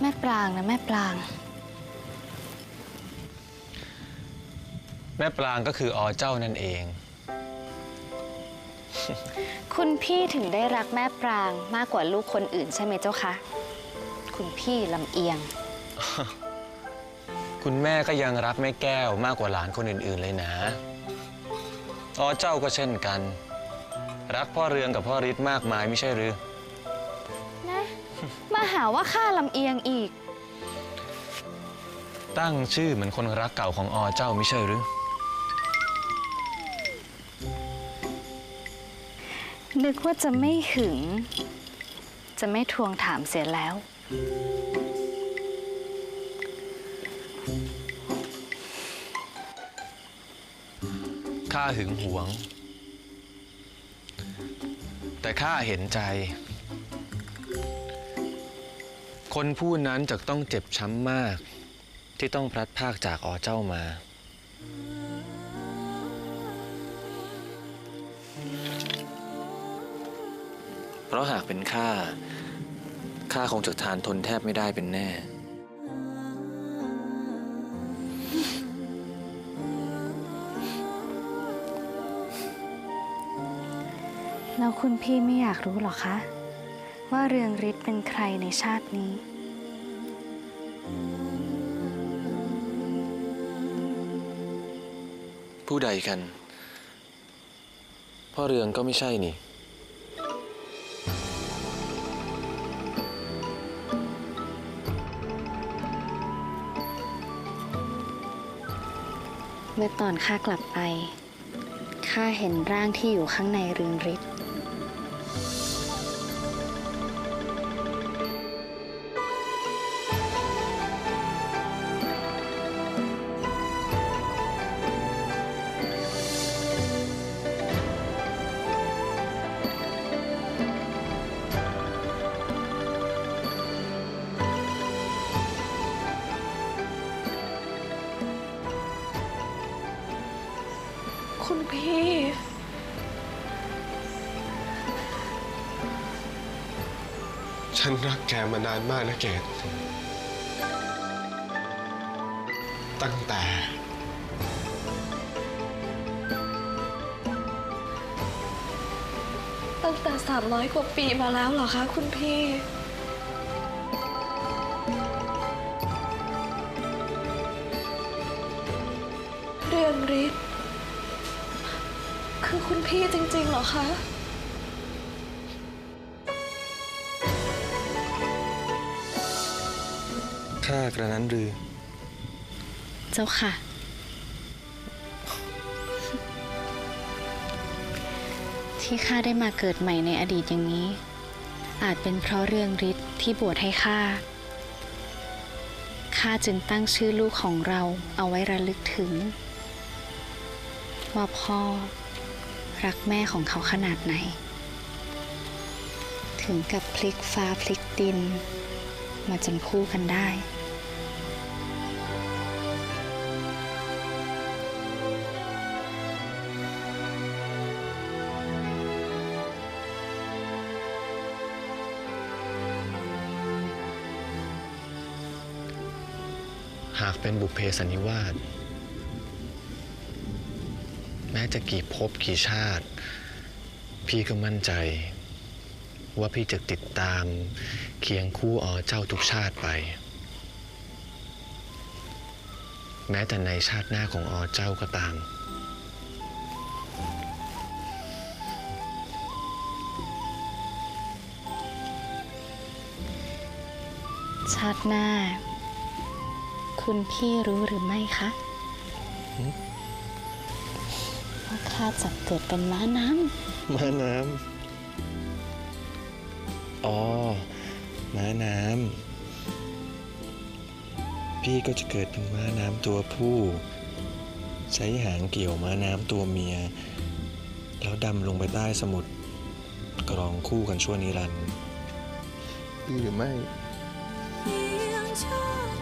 แม่ปรางนะแม่ปราง แม่ปรางก็คืออเจ้านั่นเอง คุณพี่ถึงได้รักแม่ปรางมากกว่าลูกคนอื่นใช่ไหมเจ้าคะ คุณพี่ลำเอียง คุณแม่ก็ยังรักแม่แก้วมากกว่าหลานคนอื่น ๆเลยนะอเจ้าก็เช่นกัน รักพ่อเรืองกับพ่อฤทธิ์มากมายไม่ใช่หรือนะ มาหาว่าข้าลำเอียงอีก ตั้งชื่อเหมือนคนรักเก่าของอเจ้าไม่ใช่หรือ นึกว่าจะไม่หึง จะไม่ทวงถามเสียแล้ว ข้าหึงหวง แต่ข้าเห็นใจ คนผู้นั้นจะต้องเจ็บช้ำมาก ที่ต้องพลัดพากจากอเจ้ามา เพราะหากเป็นข้าข้าคงจะทานทนแทบไม่ได้เป็นแน่ แล้วคุณพี่ไม่อยากรู้หรอคะ ว่าเรืองฤทธิ์เป็นใครในชาตินี้ ผู้ใดกัน พ่อเรืองก็ไม่ใช่นี่ เมื่อตอนข้ากลับไป ข้าเห็นร่างที่อยู่ข้างในเรืองฤทธิ์ คุณพี่ ฉันรักแกมานานมากนะเกดตั้งแต่ ตั้งแต่ 300 กว่าปีมาแล้วเหรอคะคุณพี่เรืองฤทธิ์ คือคุณพี่จริง ๆ เหรอคะ ข้ากระนั้นหรือ เจ้าค่ะ ที่ข้าได้มาเกิดใหม่ในอดีตอย่างนี้ อาจเป็นเพราะเรื่องฤทธิ์ที่บวชให้ข้าข้าจึงตั้งชื่อลูกของเราเอาไว้ระลึกถึง ว่าพ่อ รักแม่ของเขาขนาดไหน ถึงกับพลิกฟ้าพลิกดิน มาจนคู่กันได้ หากเป็นบุพเพสันนิวาส ม้จะกี่ภพกี่ชาติ พี่ก็มั่นใจ ว่าพี่จะติดตามเคียงคู่อเจ้าทุกชาติไป แม้แต่ในชาติหน้าของอเจ้าก็ตาม ชาติหน้า คุณพี่รู้หรือไม่คะ ว่าข้าจะเกิดเป็นม้าน้ม้าน้ำอ๋อม้าน้ำพี่ก็จะเกิดเป็นม้าน้ำตัวผู้ ใช้หางเกี่ยวม้าน้ำตัวเมีย แล้วดำลงไปใต้สมุทรกรองคู่กันชั่วนิรันดร์หรือไม่เพียงชาติใดถ้าเราไม่